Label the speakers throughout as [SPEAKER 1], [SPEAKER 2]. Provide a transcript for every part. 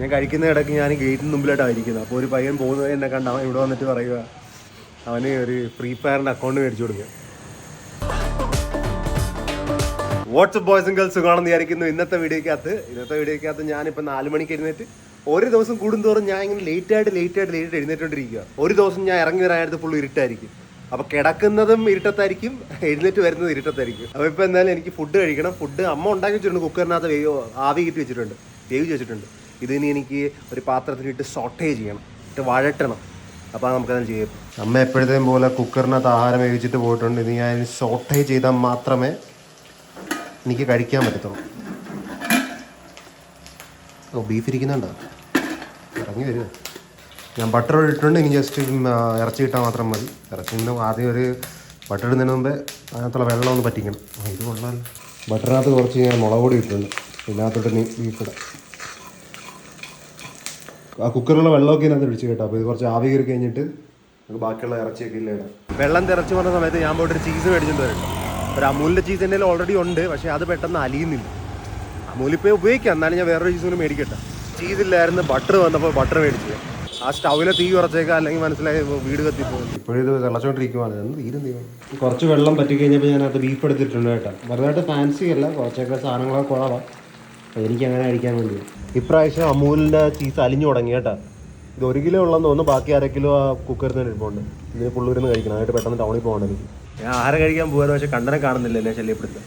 [SPEAKER 1] ഞാൻ കഴിക്കുന്ന ഇടയ്ക്ക് ഞാൻ ഗേറ്റിന് മുമ്പിലായിട്ടാണ് ഇരിക്കുന്നത് അപ്പോൾ ഒരു പയ്യൻ പോകുന്നത് എന്നെ കണ്ട് അവൻ ഇവിടെ വന്നിട്ട് പറയുക അവന് ഒരു ഫ്രീ ഫയറിന്റെ അക്കൗണ്ട് മേടിച്ചു കൊടുക്കുക വാട്സപ്പ് ബോയ്സ് ആൻഡ് ഗേൾസ് സുഖമാണെന്ന് വിചാരിക്കുന്നു. ഇന്നത്തെ വീഡിയോക്കകത്ത് ഇന്നത്തെ വീഡിയോക്കകത്ത് ഞാനിപ്പോൾ നാല് മണിക്ക് എഴുന്നേറ്റ് ഒരു ദിവസം കൂടുന്തോറും ഞാൻ ഇങ്ങനെ ലേറ്റ് ആയിട്ട് ലേറ്റ് ആയിട്ട് ലേറ്റ് എഴുന്നേറ്റോണ്ടിരിക്കുക ഒരു ദിവസം ഞാൻ ഇറങ്ങി വരാനായിട്ട് ഫുൾ ഇരുട്ടായിരിക്കും. അപ്പോൾ കിടക്കുന്നതും ഇരുട്ടത്തായിരിക്കും എഴുന്നേറ്റ് വരുന്നത് ഇരുട്ടത്തായിരിക്കും. അപ്പോൾ ഇപ്പോൾ എന്തായാലും എനിക്ക് ഫുഡ് കഴിക്കണം. ഫുഡ് അമ്മ ഉണ്ടാക്കി വെച്ചിട്ടുണ്ട്. കുക്കറിനകത്ത് ആവി കിട്ടി വെച്ചിട്ടുണ്ട്. വേവിച്ച് വെച്ചിട്ടുണ്ട്. ഇതിനി എനിക്ക് ഒരു പാത്രത്തിലിട്ട് സോട്ടേ ചെയ്യണം. ഇട്ട് വഴട്ടണം അപ്പോൾ നമുക്കതിന് ചെയ്യാം. അമ്മ എപ്പോഴത്തേയും പോലെ കുക്കറിനകത്ത് ആഹാരം വേവിച്ചിട്ട് പോയിട്ടുണ്ട്. ഇനി ഞാൻ സോട്ടേ ചെയ്താൽ മാത്രമേ എനിക്ക് കഴിക്കാൻ പറ്റത്തുള്ളൂ. ഓ ബീഫ് ഇരിക്കുന്നുണ്ടോ? ഇറങ്ങി വരുക ഞാൻ ബട്ടർ ഇട്ടിട്ടുണ്ട് ഇനി ജസ്റ്റ് ഇറച്ചി കിട്ടാൻ മാത്രം മതി. ഇറച്ചി നിന്ന് ആദ്യം ഒരു ബട്ടർ ഇടുന്നതിന് മുമ്പേ അതിനകത്തുള്ള വെള്ളം ഒന്ന് പറ്റിക്കണം. ഇത് കൊള്ളാമല്ലോ ബട്ടറിനകത്ത് കുറച്ച് ഞാൻ മുളക് പൊടി ഇട്ടിട്ടുണ്ട്. ഇതിനകത്തോട്ട് ബീഫ് ഇടാം. ആ കുക്കറിലുള്ള വെള്ളമൊക്കെ ഇതിനകത്ത് ഒഴിച്ച് കേട്ടോ. അപ്പോൾ ഇത് കുറച്ച് ആവി കയറി കഴിഞ്ഞിട്ട് നമുക്ക് ബാക്കിയുള്ള ഇറച്ചിയൊക്കെ ഇല്ല വെള്ളം തിറച്ച് വന്ന സമയത്ത് ഞാൻ പോയിട്ട് ഒരു ചീസ് മേടിച്ചിട്ട് വരും ഒരു അമൂലിന്റെ ചീസ് എന്റെ ഓൾറെഡി ഉണ്ട് പക്ഷേ അത് പെട്ടെന്ന് അലിയുന്നില്ല. അമൂലിപ്പോൾ ഉപയോഗിക്കാം എന്നാലും ഞാൻ വേറൊരു ചീസ് കൂടി മേടിക്കട്ടെ. ചീസ് ഇല്ലായിരുന്നു ബട്ടർ വന്നപ്പോൾ ബട്ടർ മേടിച്ചു. ആ സ്റ്റൗവിലെ തീ കുറച്ചേക്കാം അല്ലെങ്കിൽ മനസ്സിലായി വീട് കത്തിപ്പോകും ഇപ്പോഴും ഇത് തിളച്ചോണ്ടിരിക്കുവാണ്. എന്ത് തീരും തീരും കുറച്ച് വെള്ളം പറ്റി കഴിഞ്ഞപ്പോൾ ഞാൻ അത് ബീഫ് എടുത്തിട്ടുണ്ട് കേട്ടോ. വെറുതായിട്ട് ഫാൻസി അല്ല കുറച്ചൊക്കെ സാധനങ്ങളൊക്കെ കുറവാണ് എനിക്ക് അങ്ങനെ അടിക്കാൻ വേണ്ടി. ഇപ്രാവശ്യം അമൂലിന്റെ ചീസ് അലിഞ്ഞു തുടങ്ങി കേട്ടോ. ഇത് ഒരു കിലോ ഉള്ളതെന്ന് തോന്നുന്നു ബാക്കി അര കിലോ ആ കുക്കറിൽ നിന്ന് ഇരിപ്പുണ്ട് ഇതിന് പുള്ളൂരിന്ന് കഴിക്കണം അതായിട്ട് പെട്ടെന്ന് ടൗണിൽ പോകണം എനിക്ക്. ഞാൻ ആഹാരം കഴിക്കാൻ പോകാറ് പക്ഷെ കണ്ടനെ കാണുന്നില്ല എന്നെ ശല്യപ്പെടുത്തുക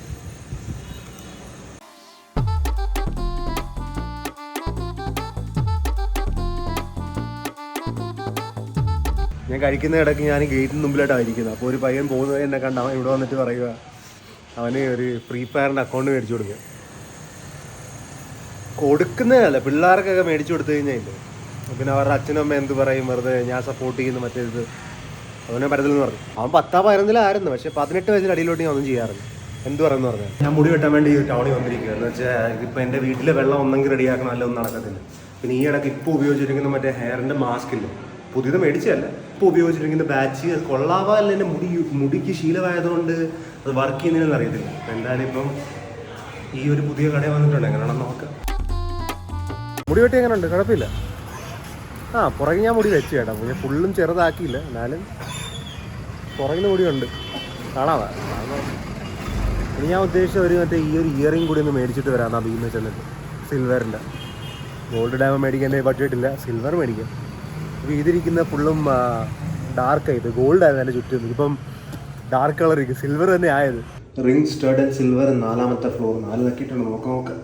[SPEAKER 1] ഞാൻ കഴിക്കുന്ന ഇടയ്ക്ക് ഞാൻ ഗേറ്റിന് മുമ്പിലായിട്ടാണ് ഇരിക്കുന്നത് അപ്പോൾ ഒരു പയ്യൻ പോകുന്നത് എന്നെ കണ്ട് അവൻ ഇവിടെ വന്നിട്ട് പറയുക അവന് ഒരു ഫ്രീ ഫയറിന്റെ അക്കൗണ്ട് മേടിച്ചു കൊടുക്കുക കൊടുക്കുന്നതല്ല. പിള്ളേർക്കൊക്കെ മേടിച്ചു കൊടുത്തു കഴിഞ്ഞാൽ പിന്നെ അവരുടെ അച്ഛനും അമ്മ എന്ത് പറയും? വെറുതെ ഞാൻ സപ്പോർട്ട് ചെയ്യുന്ന മറ്റേത് അവനെ പരത്തിലെന്ന് പറഞ്ഞു. അവൻ പത്താ പതിനൊന്നിലായിരുന്നു പക്ഷെ പതിനെട്ട് വയസ്സിൽ അടിയിലോട്ട് ഞാൻ ഒന്നും ചെയ്യാറില്ല. എന്ത് പറയുന്നു പറഞ്ഞു ഞാൻ മുടി വെട്ടാൻ വേണ്ടി ടൗണിൽ വന്നിരിക്കുക എന്ന് വെച്ചാൽ ഇപ്പം എന്റെ വീട്ടിലെ വെള്ളം ഒന്നെങ്കിൽ റെഡിയാക്കണം അല്ല ഒന്നും നടക്കത്തില്ല. പിന്നെ ഈ ഇടയ്ക്ക് ഇപ്പോൾ ഉപയോഗിച്ചിരിക്കുന്ന മറ്റേ ഹെയറിന്റെ മാസ്ക് പുതിയത് മേടിച്ചതല്ല. ഇപ്പോൾ ഉപയോഗിച്ചിരിക്കുന്ന ബാച്ച് അത് കൊള്ളാവാല്ല എന്റെ മുടി മുടിക്ക് ശീലമായതുകൊണ്ട് അത് വർക്ക് ചെയ്യുന്നതിനൊന്നും അറിയത്തില്ല. എന്തായാലും ഇപ്പം ഈ ഒരു പുതിയ കട വന്നിട്ടുണ്ട്. എങ്ങനെയാണെന്ന് നോക്കാം. മുടി വെട്ടി എങ്ങനെ ഉണ്ട് കുഴപ്പമില്ല. ആ പുറകെ ഞാൻ മുടി വെച്ച് കേട്ടോ. പിന്നെ ഫുള്ളും ചെറുതാക്കിയില്ല. എന്നാലും പുറകിൽ മുടിയുണ്ട്. കാണാവാ ഇനി ഞാൻ ഉദ്ദേശിച്ച ഒരു മറ്റേ ഈ ഒരു ഇയറിംഗ് കൂടി ഒന്ന് മേടിച്ചിട്ട് വരാം. എന്നാ ബീന്ന് ചെന്നിട്ട്. സിൽവറിന്റെ ഗോൾഡ് ഡാമ മേടിക്കാൻ ഇല്ല. സിൽവർ മേടിക്കാം. അപ്പോൾ ഇതിരിക്കുന്ന ഫുള്ളും ഡാർക്ക് ആയത് ഗോൾഡ് ആയിരുന്നു എന്റെ ചുറ്റും. ഇപ്പം ഡാർക്ക് കളർ ഇരിക്കും. സിൽവർ തന്നെ ആയത്. റിംഗ് സ്റ്റഡ് സിൽവർ നാലാമത്തെ ഫ്ലോർ നാല് നക്കിയിട്ടുണ്ട് നോക്കാം നോക്കാം.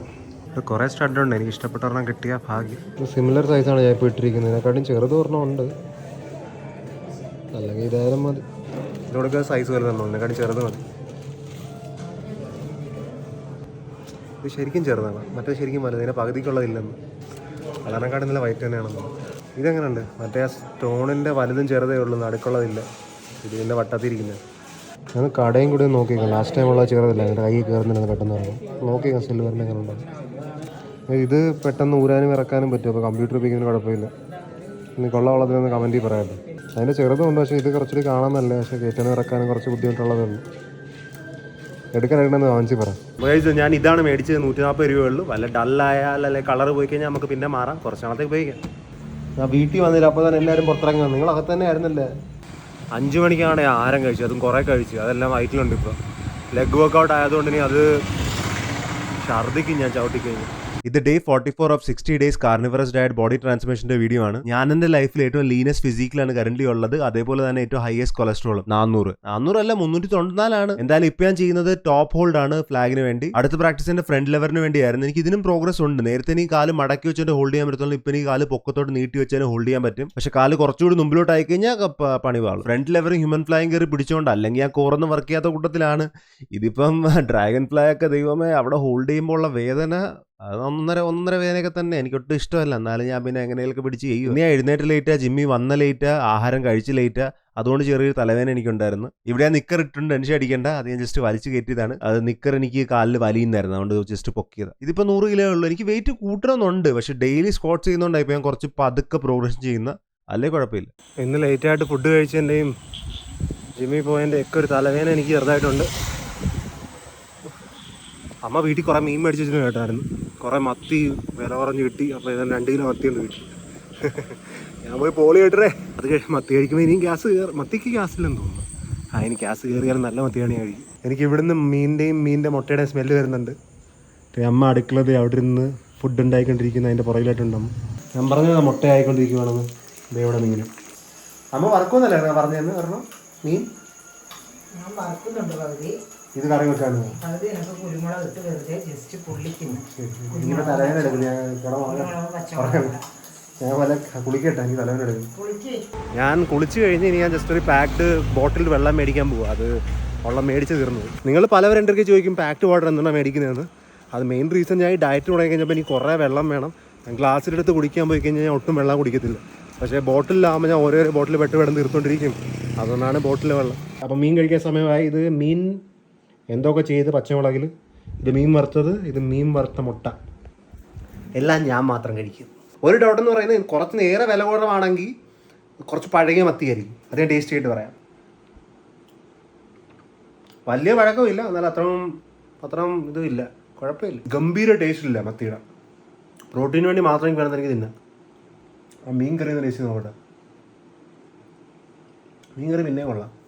[SPEAKER 1] കുറേ സ്റ്റഡ് ഉണ്ട് എനിക്ക് ഇഷ്ടപ്പെട്ട ഒരെണ്ണം കിട്ടിയ ഭാഗ്യം. സിമിലർ സൈസാണ് ഞാൻ ഇപ്പോൾ ഇട്ടിരിക്കുന്നത്. ഇതിനെക്കാട്ടും ചെറുത് ഒരെണ്ണം ഉണ്ട്. അല്ലെങ്കിൽ ഇതായാലും മതി. ഇതോടൊക്കെ സൈസ് വരുന്നുണ്ടോ ഇതിനെക്കാട്ടും ചെറുത് മതി. ഇത് ശരിക്കും ചെറുതാണ്. മറ്റേ ശരിക്കും വലുത്. ഇതിന്റെ പകുതിക്കുള്ളതില്ലെന്ന്. അതിനെക്കാട്ടും നല്ല വൈറ്റ് തന്നെയാണെന്ന്. ഇതെങ്ങനെയുണ്ട്? മറ്റേ ആ സ്റ്റോണിന്റെ വലുതും ചെറുതേ ഉള്ളൂ. നടുക്കുള്ളതില്ല. ഇതിന്റെ വട്ടത്തിരിക്കുന്നത്. ഞാൻ കടയും കൂടി നോക്കിയേക്കാം ലാസ്റ്റ് ടൈം ഉള്ള ചേർന്നില്ല എന്റെ കൈ കയറുന്നില്ല പെട്ടെന്ന് പറഞ്ഞു നോക്കിയേക്കാം സിൽവറിന്റെ എങ്ങനെ ഇത് പെട്ടെന്ന് ഊരാനും ഇറക്കാനും പറ്റും അപ്പോൾ കമ്പ്യൂട്ടർ ഉപയോഗിക്കുന്നതിന് കുഴപ്പമില്ല. ഇനി കൊള്ള ഉള്ളതിനൊന്ന് കമന്റിൽ പറയാമല്ലോ അതിന്റെ ചെറുതുണ്ട് പക്ഷേ ഇത് കുറച്ചുകൂടി കാണാൻ നല്ല പക്ഷേ കയറ്റാനും ഇറക്കാനും കുറച്ച് ബുദ്ധിമുട്ടുള്ളതേ ഉള്ളൂ എടുക്കാൻ എടുക്കണമെന്ന് വാങ്ങിച്ച് പറയാം ഞാൻ ഇതാണ് മേടിച്ചത്. നൂറ്റി നാൽപ്പത് രൂപയുള്ളൂ. വല്ല ഡല്ലായാൽ അല്ലെ കളർ പോയി കഴിഞ്ഞാൽ നമുക്ക് പിന്നെ മാറാം. കുറച്ച് നാളത്തേക്ക് ഉപയോഗിക്കാം. ഞാൻ വീട്ടിൽ വന്നില്ല. അപ്പോൾ തന്നെ എല്ലാവരും പുറത്തിറങ്ങി വന്നു. നിങ്ങൾ അകത്ത് തന്നെ ആയിരുന്നല്ലേ? അഞ്ച് മണിക്കാണ് ഞാൻ ആഹാരം കഴിച്ചത്. അതും കുറേ കഴിച്ചു. അതെല്ലാം വയറ്റിലുണ്ട് ഇപ്പോൾ ലെഗ് വർക്കൗട്ട് ആയതുകൊണ്ട് ഇനി അത് ഛർദിക്കും ഞാൻ ചവിട്ടി കഴിഞ്ഞു. ഇത് day forty four of sixty days carnivorous diet body ട്രാൻസ്മിഷന്റെ video ആണ്. ഞാൻ എന്റെ ലൈഫിൽ ഏറ്റവും ലീനസ് ഫിസിക്കലാണ് കറന്റ് ഉള്ളത്. അതേപോലെ തന്നെ ഏറ്റവും ഹയസ്റ്റ് കൊളസ്ട്രോളും നാനൂറ് അല്ല മുന്നൂറ്റി തൊണ്ണൂറ്റിനാലാണ് എന്തായാലും ഇപ്പൊ ഞാൻ ചെയ്യുന്നത് ടോപ്പ് ഹോൾഡ് ആണ് ഫ്ലാഗിന് വേണ്ടി. അടുത്ത പ്രാക്ടീസിന്റെ ഫ്രണ്ട് ലെവറിന് വേണ്ടിയായിരുന്നു. എനിക്ക് ഇതിനും പ്രോഗ്രസ് ഉണ്ട്. നേരത്തെ എനിക്ക് കാൽ മടക്കി വെച്ചിട്ട് ഹോൾഡ് ചെയ്യാൻ പറ്റത്തുള്ളൂ. ഇപ്പൊ എനിക്ക് കാൽ പൊക്കത്തോട്ട് നീട്ടി വെച്ചാൽ ഹോൾഡ് ചെയ്യാൻ പറ്റും. പക്ഷെ കാൽ കുറച്ചുകൂടി മുമ്പിലോട്ട് ആയി കഴിഞ്ഞാൽ പണി പാളും. ഫ്രണ്ട് ലെവർ ഹ്യൂമൻ ഫ്ലൈയും കയറി പിടിച്ചുകൊണ്ട് അല്ലെങ്കിൽ ആ കോറൊന്നും വർക്ക് ചെയ്യാത്ത കൂട്ടത്തിലാണ്. ഇതിപ്പം ഡ്രാഗൺ ഫ്ലൈ ഒക്കെ ദൈവമേ അവിടെ ഹോൾഡ് ചെയ്യുമ്പോൾ ഉള്ള വേദന അത് ഒന്നര ഒന്നര വേദനയൊക്കെ തന്നെ. എനിക്ക് ഒട്ടും ഇഷ്ടമല്ല. എന്നാലും ഞാൻ പിന്നെ എങ്ങനെയൊക്കെ പിടിച്ച് ചെയ്യും ഇനി ഞാൻ എഴുന്നേറ്റ് ലേറ്റാ ജിമ്മി വന്ന ലേറ്റാ ആഹാരം കഴിച്ച് ലേറ്റാ. അതുകൊണ്ട് ചെറിയൊരു തലവേദന എനിക്കുണ്ടായിരുന്നു. ഇവിടെ ഞാൻ നിക്കർ ഇട്ടുണ്ട് എനിക്ക് അടിക്കേണ്ട. അത് ഞാൻ ജസ്റ്റ് വലിച്ചു കയറ്റിയതാണ്. അത് നിക്കർ എനിക്ക് കാലിൽ വലിയുന്നായിരുന്നു. അതുകൊണ്ട് ജസ്റ്റ് പൊക്കിയത്. ഇതിപ്പോൾ നൂറ് കിലോ ഉള്ളൂ. എനിക്ക് വെയിറ്റ് കൂട്ടണമെന്നുണ്ട്. പക്ഷെ ഡെയിലി സ്ക്വാട്ട് ചെയ്യുന്നതുകൊണ്ട് ഇപ്പോൾ ഞാൻ കുറച്ച് പതുക്കെ പ്രോഗ്രഷൻ ചെയ്യുന്ന. അല്ലേ കുഴപ്പമില്ല. ഇന്ന് ലേറ്റായിട്ട് ഫുഡ് കഴിച്ചതിന്റെയും ജിമ്മി പോയതിന്റെ ഒക്കെ ഒരു തലവേദന എനിക്ക് ചെറുതായിട്ടുണ്ട്. അമ്മ വീട്ടിൽ കുറേ മീൻ മേടിച്ചു വെച്ചിട്ട് കേട്ടായിരുന്നു. കുറേ മത്തി വില കുറഞ്ഞ് കിട്ടി. അപ്പോൾ ഇതെല്ലാം രണ്ട് കിലോ മത്തി ഉണ്ട് കിട്ടി. ഞാൻ പോയി പോളി കേട്ടേ അത് കഴിഞ്ഞ് മത്തി കഴിക്കുമ്പോൾ ഇനിയും ഗ്യാസ് കയറി. മത്തിക്ക് ഗ്യാസ് ഇല്ലെന്ന് തോന്നുന്നു. ആ ഇനി ഗ്യാസ് കയറിയാലും നല്ല മത്തിയാണ് ഞാൻ കഴിക്കും. എനിക്ക് ഇവിടുന്ന് മീനിന്റെയും മീനിന്റെ മുട്ടയുടെയും സ്മെല്ല് വരുന്നുണ്ട്. അമ്മ അടുക്കളത് അവിടെ ഇരുന്ന് ഫുഡ് ഉണ്ടായിക്കൊണ്ടിരിക്കുന്ന. അതിന്റെ പുറകിലായിട്ടുണ്ടമ്മ. ഞാൻ പറഞ്ഞത് മുട്ട ആയിക്കൊണ്ടിരിക്കുവാണെന്ന്. ദൈവം മീനും അമ്മ വറക്കുമെന്നല്ലേ പറഞ്ഞതെന്ന് പറഞ്ഞു. മീൻ?
[SPEAKER 2] ഞാൻ വറക്കുന്നുണ്ട് പകുതി.
[SPEAKER 1] ഇത് കറി
[SPEAKER 2] വെക്കാനോ കുരുമുളക് ഇട്ട് വെറുതെ ജസ്റ്റ് പൊള്ളിക്കുന്നു
[SPEAKER 1] ഞാൻ ഞാൻ വല്ല കുളിക്കട്ടെ? എനിക്ക് ഞാൻ കുളിച്ച് കഴിഞ്ഞ് ഇനി ഞാൻ ജസ്റ്റ് ഒരു പാക്ഡ് ബോട്ടിൽ വെള്ളം മേടിക്കാൻ പോവാ. അത് വെള്ളം മേടിച്ച് തീർന്നു. നിങ്ങൾ പലവരും എന്റെ ചോദിക്കും പാക്ഡ് വാട്ടർ എന്താണ് മേടിക്കുന്നതെന്ന്? അത് മെയിൻ റീസൺ ഞാൻ ഈ ഡയറ്റ് തുടങ്ങി കഴിഞ്ഞപ്പോൾ എനിക്ക് കുറേ വെള്ളം വേണം. ഞാൻ ഗ്ലാസ്സിലെടുത്ത് കുടിക്കാൻ പോയി കഴിഞ്ഞാൽ ഞാൻ ഒട്ടും വെള്ളം കുടിക്കത്തില്ല. പക്ഷേ ബോട്ടിലാകുമ്പോൾ ഞാൻ ഓരോരോ ബോട്ടിൽ പെട്ട് വെള്ളം തീർത്തുകൊണ്ടിരിക്കും അതുകൊണ്ടാണ് ബോട്ടിലെ വെള്ളം. അപ്പം മീൻ കഴിക്കാൻ സമയമായി. ഇത് മീൻ എന്തൊക്കെ ചെയ്ത് പച്ചമുളകിൽ ഇത് മീൻ വറുത്തത് ഇത് മീൻ വറുത്ത മുട്ട. എല്ലാം ഞാൻ മാത്രം കഴിക്കും. ഒരു ഡൗട്ട് എന്ന് പറയുന്നത് കുറച്ച് നേരെ വില കുറവാണെങ്കിൽ കുറച്ച് പഴകിയ മത്തിയായിരിക്കും അതേ ടേസ്റ്റ് ആയിട്ട് പറയാം. വലിയ പഴക്കമില്ല എന്നാൽ അത്രയും അത്രയും ഇതും ഇല്ല കുഴപ്പമില്ല. ഗംഭീര ടേസ്റ്റ് ഇല്ല മത്തിയുടെ. പ്രോട്ടീന് വേണ്ടി മാത്രം എനിക്ക് വേണമെന്ന് എനിക്ക് തിന്നാം ആ മീൻ കറി എന്ന് ടേസ്റ്റ് നോക്കട്ടെ. മീൻ കറി പിന്നെയും കൊള്ളാം.